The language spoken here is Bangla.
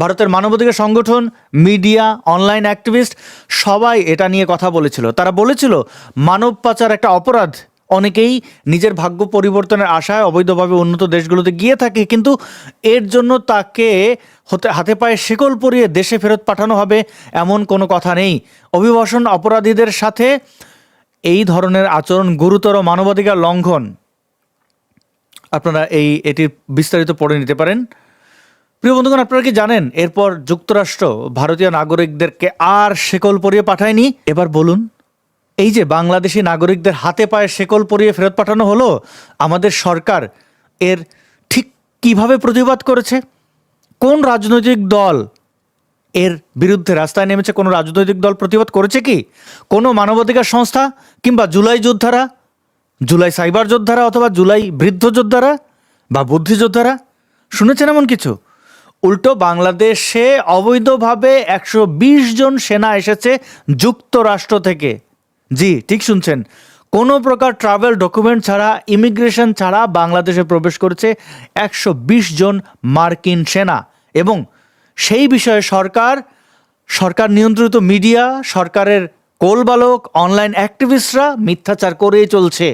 ভারতের মানবাধিকার সংগঠন, মিডিয়া, অনলাইন অ্যাক্টিভিস্ট, সবাই এটা নিয়ে কথা বলেছিল। তারা বলেছিল, মানব পাচার একটা অপরাধ। অনেকেই নিজের ভাগ্য পরিবর্তনের আশায় অবৈধভাবে উন্নত দেশগুলোতে গিয়ে থাকে, কিন্তু এর জন্য তাকে হতে, হাতে পায়ে শেকল পরিয়ে দেশে ফেরত পাঠানো হবে এমন কোনো কথা নেই। অভিবাসন অপরাধীদের সাথে এই ধরনের আচরণ গুরুতর মানবাধিকার লঙ্ঘন। আপনারা এই এটির বিস্তারিত পড়ে নিতে পারেন। প্রিয় বন্ধুগণ, আপনারা কি জানেন, এরপর যুক্তরাষ্ট্র ভারতীয় নাগরিকদেরকে আর শেকল পরিয়ে পাঠায়নি? এবার বলুন, এই যে বাংলাদেশি নাগরিকদের হাতে পায়ে শেকল পরিয়ে ফেরত পাঠানো হলো, আমাদের সরকার এর ঠিক কীভাবে প্রতিবাদ করেছে? কোন রাজনৈতিক দল এর বিরুদ্ধে রাস্তায় নেমেছে? কোনো রাজনৈতিক দল প্রতিবাদ করেছে কি? কোনো মানবাধিকার সংস্থা কিংবা জুলাই যোদ্ধারা, জুলাই সাইবার যোদ্ধারা অথবা জুলাই বৃদ্ধ যোদ্ধারা বা বুদ্ধিযোদ্ধারা? শুনেছেন এমন কিছু? উল্টো বাংলাদেশে অবৈধভাবে একশো বিশ জন সেনা এসেছে যুক্তরাষ্ট্র থেকে। জি, ঠিক শুনছেন। কোনো প্রকার ট্রাভেল ডকুমেন্ট ছাড়া ইমিগ্রেশন ছাড়া বাংলাদেশে প্রবেশ করেছে একশো বিশ জন মার্কিন সেনা। এবং সেই বিষয়ে সরকার সরকার নিয়ন্ত্রিত মিডিয়া, সরকারের কোলবালক অনলাইন অ্যাক্টিভিস্টরা মিথ্যাচার করেই চলছে।